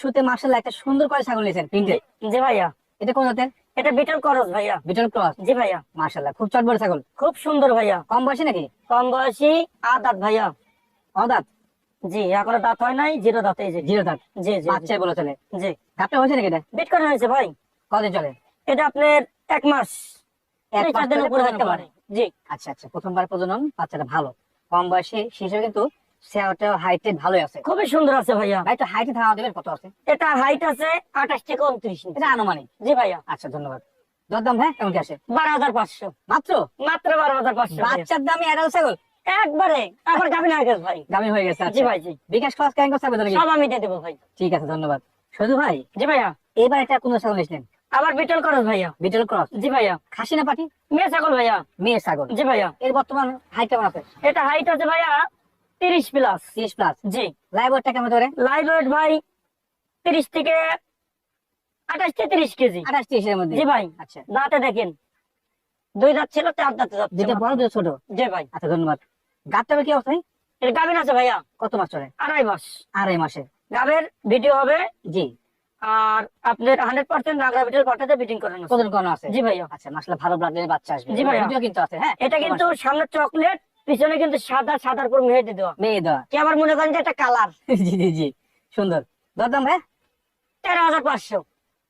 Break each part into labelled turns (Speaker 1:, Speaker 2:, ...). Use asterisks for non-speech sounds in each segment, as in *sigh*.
Speaker 1: শুতে মার্শাল্লাহ একটা সুন্দর করে ছাগল নিয়েছেন প্রিন্টে
Speaker 2: জি ভাইয়া।
Speaker 1: এটা কোন জাতের?
Speaker 2: এটা বিটল করস ভাইয়া।
Speaker 1: বিটল ক্রস।
Speaker 2: জি ভাইয়া।
Speaker 1: মার্শাল্লাহ খুব চটবড় ছাগল।
Speaker 2: খুব সুন্দর ভাইয়া।
Speaker 1: কম বয়সী নাকি?
Speaker 2: কম বয়সী আট দাঁত ভাইয়া।
Speaker 1: অদাত
Speaker 2: জি এখনও দাঁত হয় নাই জিরো দাঁত এই যে।
Speaker 1: জিরো দাঁত?
Speaker 2: জি জি
Speaker 1: বাচ্চাই বলে চলে
Speaker 2: জি।
Speaker 1: গাপটা হয়েছে নাকি এটা?
Speaker 2: বিট করা হয়েছে ভাই।
Speaker 1: কদিন চলে?
Speaker 2: এটা আপনার এক মাস।
Speaker 1: এক মাস
Speaker 2: দিনের উপরে থাকতে পারে। জি।
Speaker 1: আচ্ছা আচ্ছা প্রথমবার প্রজনন বাচ্চাটা ভালো। কম বয়সী হিসেবে কিন্তু সেওটা হাইটে ভালোই আছে।
Speaker 2: খুবই সুন্দর আছে ভাইয়া।
Speaker 1: ভাই একটু হাইটে ধারণা দেবেন কত আছে?
Speaker 2: এটা হাইট আছে আঠাশ থেকে উনত্রিশ
Speaker 1: এটা আনুমানিক।
Speaker 2: জি ভাইয়া।
Speaker 1: আচ্ছা ধন্যবাদ। দরদাম ভাই কেমন আসে
Speaker 2: বারো হাজার পাঁচশো।
Speaker 1: মাত্র?
Speaker 2: মাত্র বারো হাজার পাঁচশো।
Speaker 1: বাচ্চার দামে এরাল ছাগল?
Speaker 2: একবারে। আবার গাবি না গেছে ভাই।
Speaker 1: দামি হয়ে গেছে
Speaker 2: জি
Speaker 1: আচ্ছা।
Speaker 2: ভাই জি।
Speaker 1: বিকাশ খরচ কেন করতে
Speaker 2: সব আমি দিয়ে দেবো ভাই।
Speaker 1: ঠিক আছে ধন্যবাদ। শুধু ভাই
Speaker 2: জি ভাইয়া।
Speaker 1: এবার এটা কোন ছাগল নিয়েছিলেন?
Speaker 2: আবার বিটল করস ভাইয়া।
Speaker 1: বিটল ক্রস।
Speaker 2: জি ভাইয়া।
Speaker 1: খাসি না পাটি?
Speaker 2: মেয়ে ছাগল ভাইয়া।
Speaker 1: মেয়ে ছাগল।
Speaker 2: জি ভাইয়া।
Speaker 1: এর বর্তমান হাইট কেমন আছে?
Speaker 2: এটা হাইট আছে ভাইয়া তিরিশ প্লাস
Speaker 1: তিরিশ প্লাস
Speaker 2: জি।
Speaker 1: লাইভ ওয়েটটা কেমন ধরে?
Speaker 2: লাইভ ওয়েট ভাই তিরিশ থেকে আঠাশ থেকে তিরিশ কেজি।
Speaker 1: আঠাশ তিরিশের মধ্যে।
Speaker 2: জি ভাই।
Speaker 1: আচ্ছা।
Speaker 2: দাঁতে দেখেন। দুই দাঁত ছিল চার দাঁতে যাচ্ছে
Speaker 1: যেটা বড় দুটো ছোট?
Speaker 2: জি ভাই।
Speaker 1: আচ্ছা ধন্যবাদ। কি অবস্থা
Speaker 2: এর আছে ভাইয়া।
Speaker 1: কত মাস চলে?
Speaker 2: আড়াই মাস।
Speaker 1: আড়াই মাসে।
Speaker 2: গাবের ভিডিও হবে।
Speaker 1: জি।
Speaker 2: আর আপনার হান্ড্রেড পার্সেন্ট নাগরা ভিডিওর পাঠাতে বিটিং করানো আছে।
Speaker 1: আছে?
Speaker 2: জি ভাইয়া।
Speaker 1: আচ্ছা মাসলা ভালো ব্লাডের বাচ্চা আসবে।
Speaker 2: জি ভাইয়া।
Speaker 1: ভিডিও কিন্তু আছে হ্যাঁ?
Speaker 2: এটা কিন্তু সামনে চকলেট পিছনে কিন্তু সাদা সাদার উপর মেহেদি দেওয়া।
Speaker 1: মেয়ে দেওয়া।
Speaker 2: কি আবার মনে করেন যে একটা কালার *laughs*
Speaker 1: জি জি জি সুন্দর। দরদাম ভাই?
Speaker 2: তেরো হাজার পাঁচশো।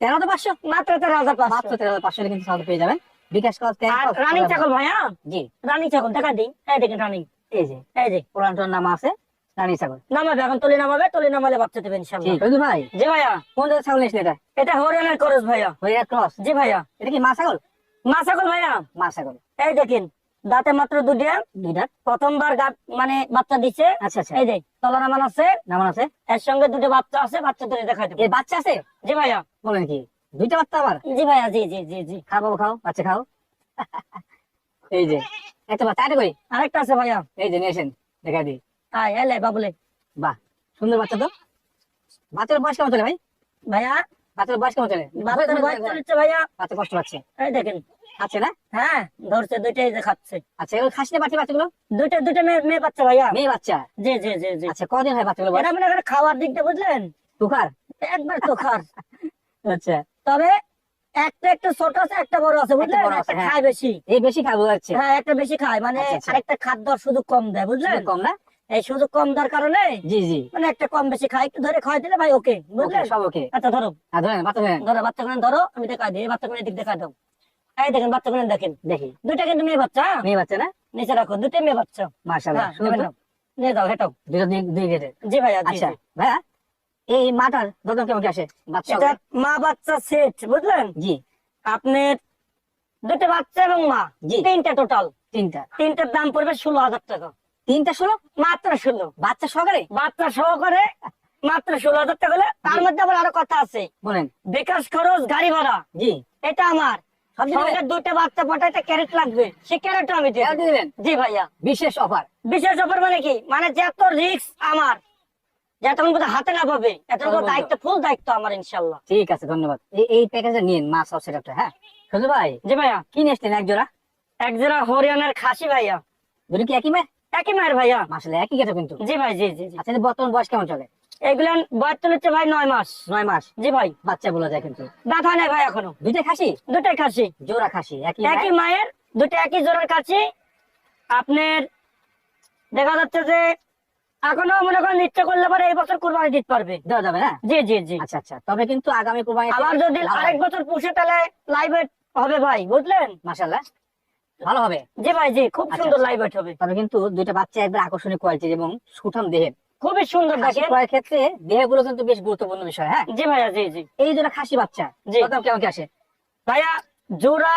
Speaker 1: তেরো তো পাঁচশো?
Speaker 2: মাত্র তেরো হাজার
Speaker 1: মাত্র তেরো হাজার পাঁচশো কিন্তু ছাগল পেয়ে যাবেন। বিকাশ খরচ
Speaker 2: রানিং ছাগল ভাইয়া?
Speaker 1: জি।
Speaker 2: রানিং ছাগল দেখা দিই। এই দেখেন রানিং
Speaker 1: এই যে
Speaker 2: এই যে।
Speaker 1: পুরান টুরান নাম আছে রানী ছাগল।
Speaker 2: নামাবে এখন তুলি নামাবে তুলি নামালে বাচ্চা দেবেন
Speaker 1: ঠিক
Speaker 2: ইনশাল্লাহ
Speaker 1: শুধু ভাই
Speaker 2: জি ভাইয়া।
Speaker 1: কোন জাতের ছাগল নিয়েছিল এটা?
Speaker 2: এটা হরিয়ানার করস ভাইয়া।
Speaker 1: হরিয়া ক্রস
Speaker 2: জি ভাইয়া।
Speaker 1: এটা কি মা ছাগল?
Speaker 2: মা ছাগল ভাইয়া।
Speaker 1: মা ছাগল।
Speaker 2: এই দেখেন দাঁতে মাত্র দুটা
Speaker 1: দুইটা
Speaker 2: প্রথমবার গাত মানে বাচ্চা দিচ্ছে
Speaker 1: আচ্ছা আচ্ছা।
Speaker 2: এই যে তলা নামান আছে।
Speaker 1: নামান আছে।
Speaker 2: এর সঙ্গে দুটো বাচ্চা আছে বাচ্চা দুটো দেখাই দেবো।
Speaker 1: বাচ্চা আছে?
Speaker 2: জি ভাইয়া।
Speaker 1: বলেন কি? দুইটা বাচ্চা আবার?
Speaker 2: জি ভাইয়া জি জি জি জি।
Speaker 1: খাও খাও বাচ্চা খাও। এই যে একটা বাচ্চা এটা কই?
Speaker 2: আরেকটা আছে ভাইয়া।
Speaker 1: এই যে নিয়েছেন দেখা দিই
Speaker 2: আয় এলে বাবুলে।
Speaker 1: বাহ সুন্দর বাচ্চা তো। বাচ্চার বয়স কেমন চলে ভাই?
Speaker 2: ভাইয়া?
Speaker 1: বাচ্চার বয়স কেমন চলে?
Speaker 2: বাচ্চার বয়স চলেছে ভাইয়া।
Speaker 1: বাচ্চা কষ্ট পাচ্ছে।
Speaker 2: এই দেখেন।
Speaker 1: আছে না?
Speaker 2: হ্যাঁ ধরছে দুইটাই যে খাচ্ছে।
Speaker 1: আচ্ছা এগুলো খাসি না বাচ্চা বাচ্চাগুলো?
Speaker 2: দুইটা দুইটা মেয়ে বাচ্চা ভাইয়া।
Speaker 1: মেয়ে বাচ্চা?
Speaker 2: জি জি জি জি।
Speaker 1: আচ্ছা কদিন হয় বাচ্চাগুলো
Speaker 2: এটা মনে করেন খাওয়ার দিকটা বুঝলেন?
Speaker 1: টুকার
Speaker 2: একবার তো খার *laughs*
Speaker 1: আচ্ছা।
Speaker 2: তবে একটা একটু ছোট আছে একটা বড় আছে বুঝলেন? একটা
Speaker 1: হ্যাঁ।
Speaker 2: খায় বেশি।
Speaker 1: এই বেশি খাব যাচ্ছে।
Speaker 2: হ্যাঁ একটা বেশি খায় মানে
Speaker 1: আচ্ছা, আচ্ছা।
Speaker 2: আরেকটা খাদ্য শুধু কম দেয় বুঝলেন?
Speaker 1: কম না?
Speaker 2: এই সুযোগ কম দেওয়ার কারণে
Speaker 1: জি জি।
Speaker 2: মানে একটা কম বেশি খায় একটু ধরে খাওয়াই দিলে ভাই ওকে বুঝলেন?
Speaker 1: সব ওকে।
Speaker 2: আচ্ছা ধরো।
Speaker 1: ধরেন বাচ্চা
Speaker 2: ধরো বাচ্চা ধরো আমি দেখা দিই বাচ্চা দিক দেখা দাও। এই দেখেন বাচ্চা গুলো দেখেন।
Speaker 1: দেখি।
Speaker 2: দুইটা কিন্তু মেয়ে বাচ্চা। হ্যাঁ?
Speaker 1: মেয়ে বাচ্চা না?
Speaker 2: নিচে রাখো দুইটা মেয়ে বাচ্চা। হ্যাঁ। নিয়ে যাও হেঁটাও
Speaker 1: দুটো দুই গেটে।
Speaker 2: জি ভাইয়া জি,
Speaker 1: আচ্ছা ভাইয়া এই মাটার দরদাম কেমন আসে? বাচ্চা
Speaker 2: মা বাচ্চা সেট বুঝলেন?
Speaker 1: জি।
Speaker 2: আপনার দুটো বাচ্চা এবং মা। তিনটা টোটাল
Speaker 1: তিনটা।
Speaker 2: তিনটার দাম পড়বে ষোলো হাজার টাকা।
Speaker 1: তিনটা ষোলো?
Speaker 2: মাত্র ষোলো।
Speaker 1: বাচ্চা সহকারে?
Speaker 2: বাচ্চা সহকারে মাত্র ষোলো হাজার টাকা হলে তার মধ্যে আবার আরও কথা আছে।
Speaker 1: বলেন।
Speaker 2: বিকাশ খরচ গাড়ি ভাড়া।
Speaker 1: জি।
Speaker 2: এটা আমার।
Speaker 1: সব দিয়ে
Speaker 2: সঙ্গে
Speaker 1: দিবেন?
Speaker 2: দুইটা বাচ্চা পাঠাইতে ক্যারেট লাগবে। সে ক্যারেট আমি দিয়ে
Speaker 1: এটা
Speaker 2: দেব।
Speaker 1: দিয়ে দিবেন
Speaker 2: জি ভাইয়া।
Speaker 1: বিশেষ অফার।
Speaker 2: বিশেষ অফার মানে কি? মানে যত রিক্স আমার যতক্ষণ পর্যন্ত হাতে না পাবে এতক্ষণ দায়িত্ব ফুল দায়িত্ব আমার ইনশাল্লাহ
Speaker 1: ঠিক আছে ধন্যবাদ। এই নিন মাছ হ্যাঁ? শুধু ভাই।
Speaker 2: জি ভাইয়া।
Speaker 1: কি নিয়ে আসলেন এক জোড়া?
Speaker 2: এক জোড়া হরিয়ানার খাসি ভাইয়া।
Speaker 1: দুটো কি একই মেয়ে
Speaker 2: একই মায়ের ভাইয়া।
Speaker 1: মাসলে একই গেছে কিন্তু।
Speaker 2: জি ভাই জি জি জি।
Speaker 1: আচ্ছা বর্তমান বয়স কেমন চলে?
Speaker 2: এগুলো বয়স চলেছে ভাই নয় মাস
Speaker 1: নয় মাস।
Speaker 2: জি ভাই
Speaker 1: বাচ্চা বলা যায় কিন্তু
Speaker 2: দাঁত হয় নাই ভাই এখনও।
Speaker 1: দুইটা খাসি?
Speaker 2: দুটাই খাসি।
Speaker 1: জোড়া খাসি একই
Speaker 2: একই
Speaker 1: মায়ের?
Speaker 2: দুটো একই জোড়ার কাছে আপনার দেখা যাচ্ছে যে এখনও মনে করেন ইচ্ছে করলে পরে এই বছর কুরবানি দিতে পারবে।
Speaker 1: দেওয়া যাবে না?
Speaker 2: জি জি জি।
Speaker 1: আচ্ছা আচ্ছা। তবে কিন্তু আগামী কোরবানি
Speaker 2: আবার যদি আরেক বছর পুষে তাহলে লাইভ হবে ভাই বুঝলেন?
Speaker 1: মাশাআল্লাহ। ভালো হবে।
Speaker 2: জি ভাই জি খুব
Speaker 1: আচ্ছা,
Speaker 2: সুন্দর
Speaker 1: আচ্ছা।
Speaker 2: লাইভ হবে।
Speaker 1: তবে কিন্তু দুইটা বাচ্চা একবার আকর্ষণীয় কোয়ালিটির এবং সুঠাম দেহের।
Speaker 2: খুবই সুন্দর দেখেন।
Speaker 1: ক্রয়ের ক্ষেত্রে দেহগুলো কিন্তু বেশ গুরুত্বপূর্ণ বিষয় হ্যাঁ?
Speaker 2: জি ভাইয়া জি জি।
Speaker 1: এই জন্য খাসি বাচ্চা। কত কেমন কি আসে?
Speaker 2: ভাইয়া জোড়া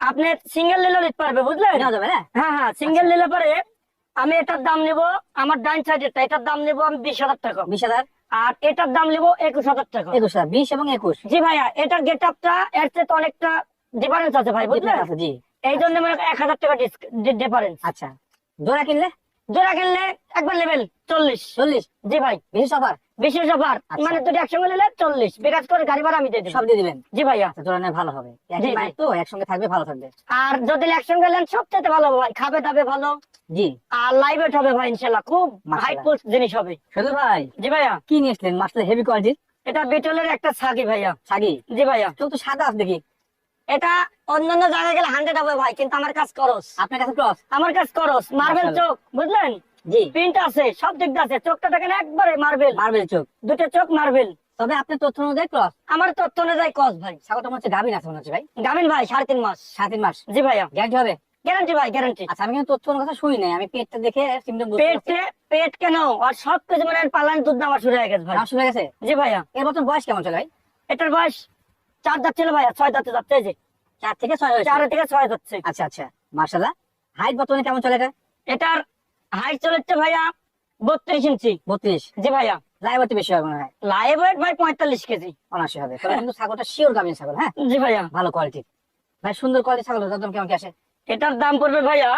Speaker 2: আপনি সিঙ্গেল নিলেও নিতে পারবে বুঝলেন? হ্যাঁ? হ্যাঁ সিঙ্গেল নিলে পরে আমি এটার দাম নিব আমার ডাইন সাইডেরটা এটার দাম নিব আমি বিশ হাজার টাকা।
Speaker 1: বিশ হাজার।
Speaker 2: আর এটার দাম নিব একুশ হাজার টাকা।
Speaker 1: একুশ হাজার বিশ এবং একুশ।
Speaker 2: জি ভাইয়া এটার গেট আপটা এর চেয়ে তো অনেকটা ডিফারেন্স আছে ভাই বুঝলেন?
Speaker 1: জি।
Speaker 2: এই জন্য মানে এক হাজার টাকা ডিফারেন্স
Speaker 1: আচ্ছা জোড়া কিনলে?
Speaker 2: জোড়া কিনলে একবার লেভেল চল্লিশ
Speaker 1: চল্লিশ।
Speaker 2: জি ভাই
Speaker 1: বিশেষ অফার
Speaker 2: বিশেষ অফার
Speaker 1: আচ্ছা।
Speaker 2: মানে দুটো একসঙ্গে নিলে চল্লিশ। বিকাশ করে গাড়ি ভাড়া আমি দিয়ে
Speaker 1: সব দিয়ে দিবেন
Speaker 2: জি ভাইয়া।
Speaker 1: আচ্ছা, জোড়া নেয় ভালো হবে। তো একসঙ্গে থাকবে ভালো থাকবে।
Speaker 2: আর যদি একসঙ্গে নেন সবচেয়ে ভালো ভাই খাবে দাবে ভালো।
Speaker 1: জি।
Speaker 2: আর লাইভ হবে ভাই ইনশাল্লাহ খুব
Speaker 1: মাশাআল্লাহ।
Speaker 2: জিনিস হবে।
Speaker 1: শুধু ভাই
Speaker 2: জি ভাইয়া।
Speaker 1: কি নিয়ে এসলেন মাসলে হেভি কোয়ালিটির
Speaker 2: এটা বিটলের একটা ছাগি ভাইয়া।
Speaker 1: ছাগি?
Speaker 2: জি ভাইয়া।
Speaker 1: তো সাদা আছে দেখি।
Speaker 2: এটা অন্যান্য জায়গায় গেলে হান্ড্রেড হবে ভাই কিন্তু আমার কাজ করস
Speaker 1: আপনার কাছে ক্রস
Speaker 2: আমার কাজ করস মার্বেল চোখ বুঝলেন?
Speaker 1: জি।
Speaker 2: প্রিন্ট আছে সব দিক আছে। চোখটা দেখেন একবারে মার্বেল
Speaker 1: মার্বেল চোখ।
Speaker 2: দুটো চোখ মার্বেল
Speaker 1: তবে আপনার তথ্য অনুযায়ী ক্রস
Speaker 2: আমার তথ্য অনুযায়ী কস ভাই।
Speaker 1: মনে হচ্ছে গাভিন আছে মনে হচ্ছে ভাই।
Speaker 2: গামিন ভাই সাড়ে তিন মাস।
Speaker 1: সাত তিন মাস।
Speaker 2: জি ভাইয়া।
Speaker 1: গ্যারান্টি হবে?
Speaker 2: গ্যারান্টি ভাই গ্যারান্টি
Speaker 1: আচ্ছা আমি কিন্তু তথ্য কথা শুনি নাই। আমি পেটটা দেখে সিমটম
Speaker 2: পেটে পেট কেন? আর সব কিছু মানে পালান দুধ নামা শুরু হয়ে গেছে ভাই।
Speaker 1: শুরু হয়ে গেছে?
Speaker 2: জি ভাইয়া।
Speaker 1: এর বর্তমান বয়স কেমন চলে ভাই?
Speaker 2: এটার বয়স চার দাঁত ছিল ভাইয়া ছয় দাঁতে যাচ্ছে যে।
Speaker 1: চার থেকে ছয়
Speaker 2: চার থেকে ছয় যাচ্ছে
Speaker 1: আচ্ছা আচ্ছা। মার্শাল্লাহ হাইট বর্তমানে কেমন চলে এটা?
Speaker 2: এটার হাইট চলেছে ভাইয়া বত্রিশ ইঞ্চি।
Speaker 1: বত্রিশ?
Speaker 2: জি ভাইয়া।
Speaker 1: বেশি হবে মনে হয়।
Speaker 2: লাইভ ওয়েট ভাই পঁয়তাল্লিশ কেজি।
Speaker 1: অনাশি হবে। কিন্তু ছাগলটা শিওর গাভিন ছাগল হ্যাঁ?
Speaker 2: জি ভাইয়া।
Speaker 1: ভালো কোয়ালিটির ভাই সুন্দর কোয়ালিটি ছাগল একদম কেমন কি আসে?
Speaker 2: এটার দাম পড়বে ভাইয়া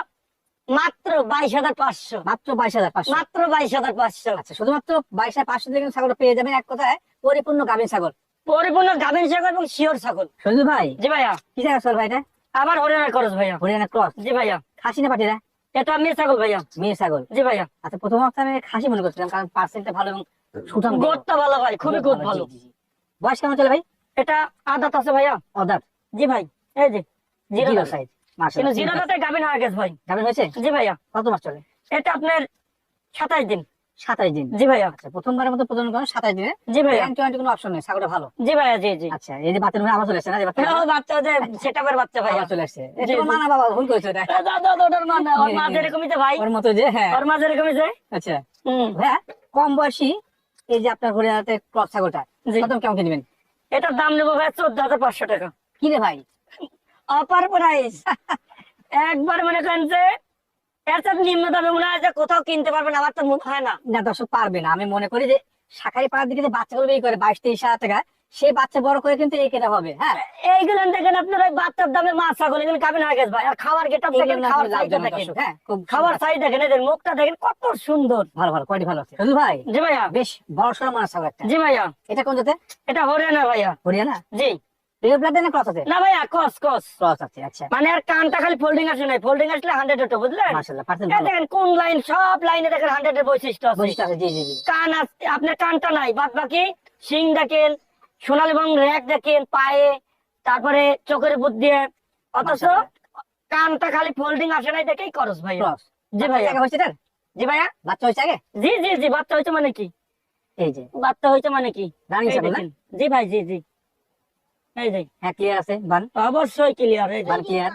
Speaker 2: মাত্র বাইশ হাজার পাঁচশো।
Speaker 1: মাত্র বাইশ হাজার পাঁচশো?
Speaker 2: মাত্র বাইশ হাজার পাঁচশো।
Speaker 1: আচ্ছা শুধুমাত্র বাইশ হাজার পাঁচশো দিয়ে কিন্তু ছাগলটা পেয়ে যাবেন এক কথায় পরিপূর্ণ গাভিন ছাগল।
Speaker 2: পরিপূর্ণ গাভিন ছাগল এবং শিওর ছাগল।
Speaker 1: ভাই?
Speaker 2: জি ভাইয়া।
Speaker 1: কি জায়গা ছাগল ভাই এটা
Speaker 2: আবার হরিয়ানা খরচ ভাইয়া।
Speaker 1: হরিয়ানা ক্রস?
Speaker 2: জি ভাইয়া।
Speaker 1: খাসি না পাটিরা?
Speaker 2: এটা মেয়ে ছাগল ভাইয়া।
Speaker 1: মেয়ে ছাগল।
Speaker 2: জি ভাইয়া।
Speaker 1: আচ্ছা প্রথম অবস্থায় আমি খাসি মনে করছিলাম কারণ পার্সেন্টটা ভালো এবং সুঠাম
Speaker 2: গোটটা ভালো ভাই খুবই গোট ভালো।
Speaker 1: বয়স কেমন চলে ভাই?
Speaker 2: এটা আদাত আছে ভাইয়া।
Speaker 1: অদার
Speaker 2: জি ভাই এই যে জিরো
Speaker 1: সাইজ
Speaker 2: কিন্তু জিরো দাঁতে গাভিন হয়ে গেছে ভাই।
Speaker 1: গাভিন হয়েছে?
Speaker 2: জি ভাইয়া।
Speaker 1: কত মাস চলে?
Speaker 2: এটা আপনার সাতাইশ দিন।
Speaker 1: সাতাশ দিন।
Speaker 2: জি ভাইয়া।
Speaker 1: আচ্ছা প্রথমবারের মতো প্রজনন করেন সাতাশ দিনে।
Speaker 2: জি ভাইয়া।
Speaker 1: কোনো অপশন নেই ছাগলটা ভালো।
Speaker 2: জি ভাইয়া জি জি।
Speaker 1: আচ্ছা এই যে বাচ্চার মধ্যে আবার চলে আসছে না? যে বাচ্চা
Speaker 2: বাচ্চা যে সেটাপের বাচ্চা ভাইয়া।
Speaker 1: চলে আসছে। মানা বাবা ভুল করেছে এটা।
Speaker 2: দাদা দাদা ওটার মা ওর মা যেরকমই যে ভাই।
Speaker 1: ওর মতো যে হ্যাঁ।
Speaker 2: ওর মা যেরকমই যে।
Speaker 1: আচ্ছা।
Speaker 2: হুম।
Speaker 1: ভাইয়া কম বয়সী এই যে আপনার হরিয়ানাতে ক্রস ছাগলটা। কত কেমন কি দিবেন
Speaker 2: এটার দাম নেব ভাই চোদ্দ হাজার পাঁচশো টাকা।
Speaker 1: কিনে ভাই?
Speaker 2: অপার প্রাইস। একবার মনে করেন যে নিম্ন দামে মনে হয় যে কোথাও কিনতে পারবেন আমার তো মনে হয় না।
Speaker 1: না দর্শক পারবে না। আমি মনে করি যে শাখারি পাড়ার দিকে যে বাচ্চাগুলো বিক্রি করে বাইশ তেইশ হাজার টাকা সেই বাচ্চা বড় করে কিন্তু এই কেনা হবে হ্যাঁ?
Speaker 2: এইগুলো দেখেন আপনার ওই বাচ্চার দামে মাছ ছাগল এগুলো কাবিন হয়ে গেছে ভাই। আর খাওয়ার গেট দেখেন খাওয়ার
Speaker 1: হলে
Speaker 2: দেখেন।
Speaker 1: হ্যাঁ খুব
Speaker 2: খাওয়ার
Speaker 1: সুন্দর।
Speaker 2: সাইজ দেখেন এদের মুখটা দেখেন কত সুন্দর।
Speaker 1: ভালো ভালো কোয়ালিটি ভালো আছে। ভাই।
Speaker 2: জি ভাইয়া
Speaker 1: বেশ বড় সড়ো মাছ ছাগল
Speaker 2: জি ভাইয়া।
Speaker 1: এটা কোন জাতে
Speaker 2: এটা হরিয়ানা ভাইয়া।
Speaker 1: হরিয়ানা?
Speaker 2: জি।
Speaker 1: রিও ব্লাড না ক্রস আছে?
Speaker 2: না ভাইয়া কস কস
Speaker 1: ক্রস আছে আচ্ছা।
Speaker 2: মানে আর কানটা খালি ফোল্ডিং আসে নাই। ফোল্ডিং আসলে হান্ড্রেড ওটো বুঝলেন?
Speaker 1: মাশাআল্লাহ পার্সেন্ট
Speaker 2: দেখেন কোন লাইন সব লাইনে দেখেন হান্ড্রেড এর বৈশিষ্ট্য আছে।
Speaker 1: বৈশিষ্ট্য আছে জি জি জি।
Speaker 2: কান আছে আপনার কানটা নাই বাদ বাকি শিং দেখেন সোনালী এবং র্যাক দেখেন পায়ে তারপরে চোখের উপর দিয়ে। অথচ কানটা খালি ফোল্ডিং আসে নাই দেখেই করস ভাই
Speaker 1: ক্রস
Speaker 2: জি
Speaker 1: এটার
Speaker 2: জি ভাইয়া।
Speaker 1: বাচ্চা হয়েছে আগে?
Speaker 2: জি জি জি বাচ্চা হয়েছে মানে কি?
Speaker 1: এই যে।
Speaker 2: বাচ্চা হয়েছে মানে কি?
Speaker 1: রানিং।
Speaker 2: জি ভাই জি জি। এই যে
Speaker 1: হ্যাঁ ক্লিয়ার আছে বান।
Speaker 2: অবশ্যই ক্লিয়ার এই
Speaker 1: বান ক্লিয়ার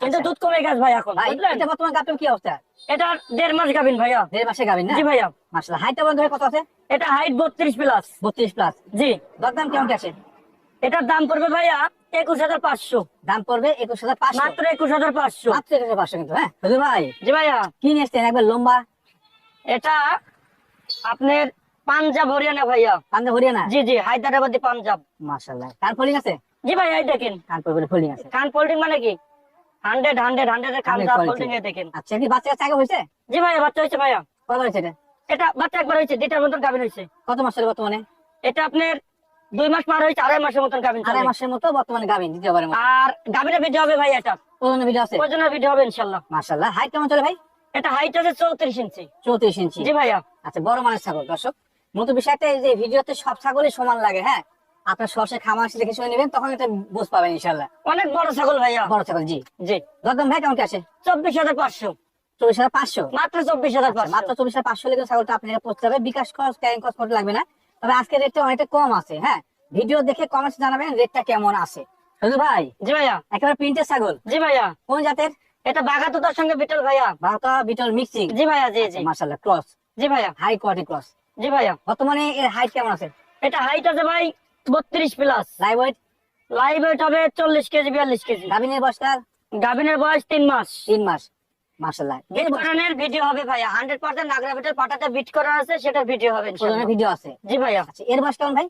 Speaker 2: কিন্তু
Speaker 1: আচ্ছা।
Speaker 2: দুধ কমে গেছে ভাই এখন
Speaker 1: এটা বর্তমান গাপের কি অবস্থা?
Speaker 2: এটা দেড় মাস গাবিন ভাইয়া।
Speaker 1: দেড় মাসে গাবিন না?
Speaker 2: জি ভাইয়া।
Speaker 1: মাশাআল্লাহ। হাইটটা বন্ধ হয়ে কত আছে?
Speaker 2: এটা হাইট বত্রিশ প্লাস।
Speaker 1: বত্রিশ প্লাস।
Speaker 2: জি।
Speaker 1: দরদাম কেমন কি আছে?
Speaker 2: এটার দাম পড়বে ভাইয়া একুশ হাজার পাঁচশো।
Speaker 1: দাম পড়বে একুশ হাজার পাঁচশো।
Speaker 2: মাত্র একুশ হাজার পাঁচশো।
Speaker 1: মাত্র একুশ হাজার পাঁচশো কিন্তু হ্যাঁ? ভাই
Speaker 2: জি ভাইয়া।
Speaker 1: কি নিয়ে একবার লম্বা।
Speaker 2: এটা আপনার পাঞ্জাব হরিয়ানা ভাইয়া।
Speaker 1: কান্দে হরিয়ানা?
Speaker 2: জি জি হায়দ্রাবাদি পাঞ্জাব।
Speaker 1: মাশাআল্লাহ। কান ফোল্ডিং আছে?
Speaker 2: জি ভাই এই দেখেন।
Speaker 1: কান ফোল্ডিং আছে।
Speaker 2: কান ফোল্ডিং মানে কি? হান্ড্রেড হান্ড্রেড হান্ড্রেড এর কান ফোল্ডিং এ দেখেন।
Speaker 1: আচ্ছা কি বাচ্চা কাছে আগে হয়েছে?
Speaker 2: জি ভাইয়া বাচ্চা হয়েছে ভাইয়া।
Speaker 1: কত হয়েছে এটা?
Speaker 2: এটা বাচ্চা একবার হয়েছে দুইটার মতন গাভিন হয়েছে।
Speaker 1: কত মাস চলে বর্তমানে?
Speaker 2: এটা আপনার দুই মাস পার হয়েছে আড়াই মাসের মতন গাভিন
Speaker 1: আড়াই মাসের মতো বর্তমানে গাবিন দ্বিতীয়বারের মতো।
Speaker 2: আর গাভিনের ভিডিও হবে ভাই এটা।
Speaker 1: পুরোনো ভিডিও আছে?
Speaker 2: ওজনের ভিডিও হবে ইনশাল্লাহ
Speaker 1: মাশাআল্লাহ। হাইট কেমন চলে ভাই?
Speaker 2: এটা হাইট আছে চৌত্রিশ ইঞ্চি।
Speaker 1: চৌত্রিশ ইঞ্চি।
Speaker 2: জি ভাইয়া।
Speaker 1: আচ্ছা বড় মানের ছাগল দর্শক। মূলত বিষয়টা এই যে ভিডিওতে সব ছাগলই সমান লাগে হ্যাঁ? আপনার সরষে খামার দেখে শুনে নেবেন তখন এটা বুঝ পাবেন ইনশাল্লাহ
Speaker 2: অনেক বড় ছাগল ভাইয়া।
Speaker 1: বড় ছাগল জি।
Speaker 2: জি।
Speaker 1: দরদাম ভাই কেমন আছে?
Speaker 2: চব্বিশ হাজার পাঁচশো।
Speaker 1: চল্লিশ হাজার পাঁচশো?
Speaker 2: মাত্র চব্বিশ হাজার
Speaker 1: মাত্র চল্লিশ হাজার পাঁচশো লেগে ছাগলটা আপনি এটা পড়তে হবে বিকাশ খরচ ক্যারিং খরচ করতে লাগবে না। তবে আজকের রেটটা অনেকটা কম আছে হ্যাঁ? ভিডিও দেখে কমেন্টস জানাবেন রেটটা কেমন আছে। শুধু ভাই
Speaker 2: জি ভাইয়া।
Speaker 1: একেবারে প্রিন্টের ছাগল।
Speaker 2: জি ভাইয়া।
Speaker 1: কোন জাতের?
Speaker 2: এটা বাঘাতুতার সঙ্গে বিটল ভাইয়া।
Speaker 1: বারোটা বিটল মিক্সিং
Speaker 2: জি ভাইয়া জি জি।
Speaker 1: ক্রস
Speaker 2: জি ভাইয়া।
Speaker 1: হাই কোয়ালিটি ক্রস
Speaker 2: জি ভাইয়া
Speaker 1: বর্তমানে এর হাইট কেমন আছে?
Speaker 2: এটা হাইট আছে ভাই বত্রিশ plus
Speaker 1: live weight
Speaker 2: live weight হবে চল্লিশ কেজি বিয়াল্লিশ কেজি।
Speaker 1: গাভিনের বয়সটা
Speaker 2: গাভিনের বয়স তিন মাস।
Speaker 1: তিন মাস। মার্শাল্লাহ
Speaker 2: বিট করানোর ভিডিও হবে ভাইয়া হান্ড্রেড পার্সেন্ট নাগরা বিটের পাটাতে বিট করা আছে সেটার ভিডিও হবে ইনশাআল্লাহ।
Speaker 1: ভিডিও আছে?
Speaker 2: জি ভাইয়া
Speaker 1: আচ্ছা এর বয়স কেমন ভাই?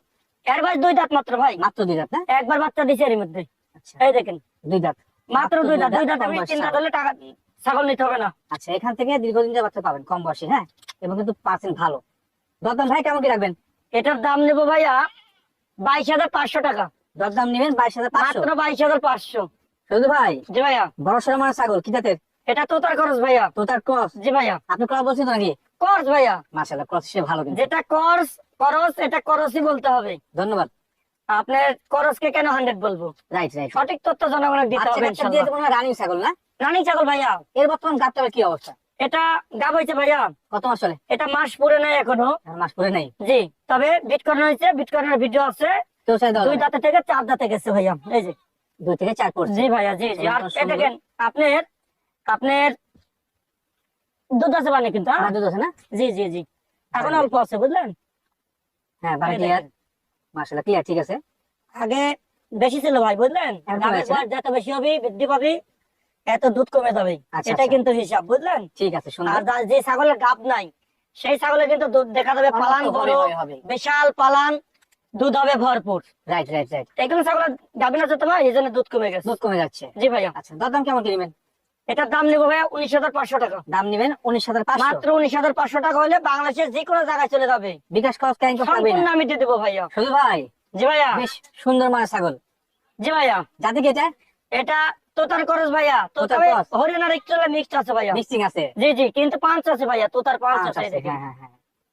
Speaker 2: এর বয়স দুই দাঁত মাত্র ভাই।
Speaker 1: মাত্র দুই দাঁত না?
Speaker 2: একবার বাচ্চা দিছে এর মধ্যে।
Speaker 1: আচ্ছা।
Speaker 2: এই দেখেন।
Speaker 1: দুই দাঁত।
Speaker 2: মাত্র দুই দাঁত। দুই দাঁত।
Speaker 1: কম
Speaker 2: আমি
Speaker 1: বয়স
Speaker 2: তিন দাঁত
Speaker 1: ছাগল।
Speaker 2: হলে টাকা ছাগল নিতে হবে না।
Speaker 1: আচ্ছা এখান থেকে দীর্ঘদিন বাচ্চা পাবেন কম বয়সে হ্যাঁ? এবং কিন্তু পার্সেন্ট ভালো। দরদাম ভাই কেমন কি রাখবেন?
Speaker 2: এটার দাম নেব ভাইয়া বাইশ হাজার পাঁচশো টাকা।
Speaker 1: দরদাম নেবেন বাইশ হাজার পাঁচশো?
Speaker 2: মাত্র বাইশ হাজার পাঁচশো।
Speaker 1: শুধু ভাই?
Speaker 2: জি ভাইয়া।
Speaker 1: বড় সড়ো মানে ছাগল কি জাতের?
Speaker 2: এটা তোতার খরচ ভাইয়া।
Speaker 1: তো তার ক্রস
Speaker 2: জি ভাইয়া।
Speaker 1: আপনি ক্রস বলছেন তো নাকি?
Speaker 2: কর্স ভাইয়া।
Speaker 1: মার্শাল্লাহ ক্রস সে ভালো
Speaker 2: যেটা কর্স করস এটা করসই বলতে হবে।
Speaker 1: ধন্যবাদ।
Speaker 2: আপনার করসকে কেন হান্ড্রেড বলব?
Speaker 1: Right right.
Speaker 2: সঠিক তথ্য জনগণের দিতে হবে
Speaker 1: মনে হয় রানিং ছাগল না?
Speaker 2: রানী ছাগল ভাইয়া।
Speaker 1: এর বর্তমান গাবটার কি অবস্থা?
Speaker 2: এটা গাব হয়েছে ভাইয়া।
Speaker 1: কত মাস চলে?
Speaker 2: এটা মাস পুরে নাই
Speaker 1: এখনও। মাস পরে নাই?
Speaker 2: জি তবে বিট করানো হয়েছে বিট করানোর ভিডিও আছে। দুই দাঁতে থেকে চার দাঁতে গেছে ভাইয়া এই যে।
Speaker 1: দুই থেকে চার পড়ছে
Speaker 2: জি ভাইয়া জি জি। আর এ দেখেন আপনার আপনার দুধ আছে মানে কিন্তু হ্যাঁ?
Speaker 1: দুধ আছে না?
Speaker 2: জি জি জি। এখন অল্প আছে বুঝলেন?
Speaker 1: হ্যাঁ বাকি ক্লিয়ার। মাশাআল্লাহ ক্লিয়ার ঠিক আছে।
Speaker 2: আগে বেশি ছিল ভাই বুঝলেন? যত বেশি হবে বৃদ্ধি পাবি। এত দুধ কমে যাবে।
Speaker 1: আচ্ছা,
Speaker 2: এটা
Speaker 1: আচ্ছা।
Speaker 2: কিন্তু হিসাব বুঝলেন?
Speaker 1: ঠিক আছে
Speaker 2: আর যে ছাগলের গাব নাই সেই ছাগলের কিন্তু দুধ দেখা যাবে পালান বড়। বিশাল পালান দুধ হবে ভরপুর।
Speaker 1: রাইট রাইট রাইট
Speaker 2: এগুলো ছাগলের যেতে ভাই এই জন্য দুধ কমে গেছে।
Speaker 1: দুধ কমে যাচ্ছে।
Speaker 2: জি ভাইয়া।
Speaker 1: আচ্ছা দাম কেমন কি নেবেন?
Speaker 2: এটার দাম নেব ভাইয়া উনিশ হাজার পাঁচশো টাকা।
Speaker 1: দাম নেবেন উনিশ হাজার
Speaker 2: মাত্র উনিশ হাজার পাঁচশো টাকা হলে বাংলাদেশের যে কোনো জায়গায় চলে যাবে।
Speaker 1: বিকাশ খরচ
Speaker 2: সম্পূর্ণ আমি দিয়ে দেবো ভাইয়া।
Speaker 1: শুধু ভাই?
Speaker 2: জি ভাইয়া।
Speaker 1: বেশ সুন্দর মানের ছাগল।
Speaker 2: জি ভাইয়া।
Speaker 1: জাতি কি এটা?
Speaker 2: এটা তোতার খরচ ভাইয়া
Speaker 1: তোতার।
Speaker 2: হরিয়ানার একটু মিক্সড আছে ভাইয়া।
Speaker 1: মিক্সিং আছে?
Speaker 2: জি জি কিন্তু পাঁচ আছে ভাইয়া তোতার পাঁচ আছে।
Speaker 1: হ্যাঁ হ্যাঁ হ্যাঁ।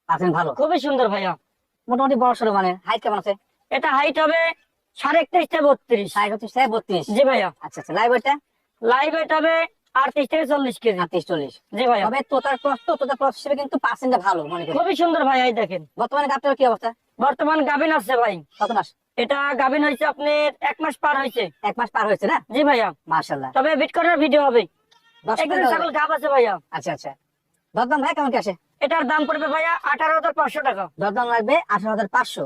Speaker 1: আছেন ভালো।
Speaker 2: খুবই সুন্দর ভাইয়া।
Speaker 1: মোটামুটি বড় সড়ো মানে। হাইট কেমন আছে?
Speaker 2: এটা হাইট হবে সাড়ে একত্রিশ থেকে বত্রিশ।
Speaker 1: ষাট হচ্ছে সাড়ে বত্রিশ।
Speaker 2: জি ভাইয়া।
Speaker 1: আচ্ছা আচ্ছা লাইভ ওয়েটটা
Speaker 2: লাইভ হাইট হবে আটত্রিশ থেকে চল্লিশ কেজি।
Speaker 1: আটত্রিশ চল্লিশ।
Speaker 2: জি ভাইয়া।
Speaker 1: তবে তোতার ক্রস তো তোতার ক্রস হিসেবে কিন্তু পার্সেন্টটা ভালো মনে
Speaker 2: খুবই সুন্দর ভাইয়া এই দেখেন।
Speaker 1: বর্তমানে গাবটার কি অবস্থা?
Speaker 2: বর্তমান গাভিন আছে ভাই।
Speaker 1: কত মাস
Speaker 2: এটা গাভিন হয়েছে আপনার এক মাস পার হয়েছে।
Speaker 1: এক মাস পার হয়েছে না?
Speaker 2: জি ভাইয়া।
Speaker 1: মার্শাল্লাহ
Speaker 2: তবে বিট করার ভিডিও হবে। ছাগল গাভ আছে ভাইয়া।
Speaker 1: আচ্ছা আচ্ছা। দরদাম ভাই কেমন কি আসে?
Speaker 2: এটার দাম পড়বে ভাইয়া আঠারো হাজার পাঁচশো টাকা।
Speaker 1: দরদাম লাগবে আঠারো হাজার পাঁচশো।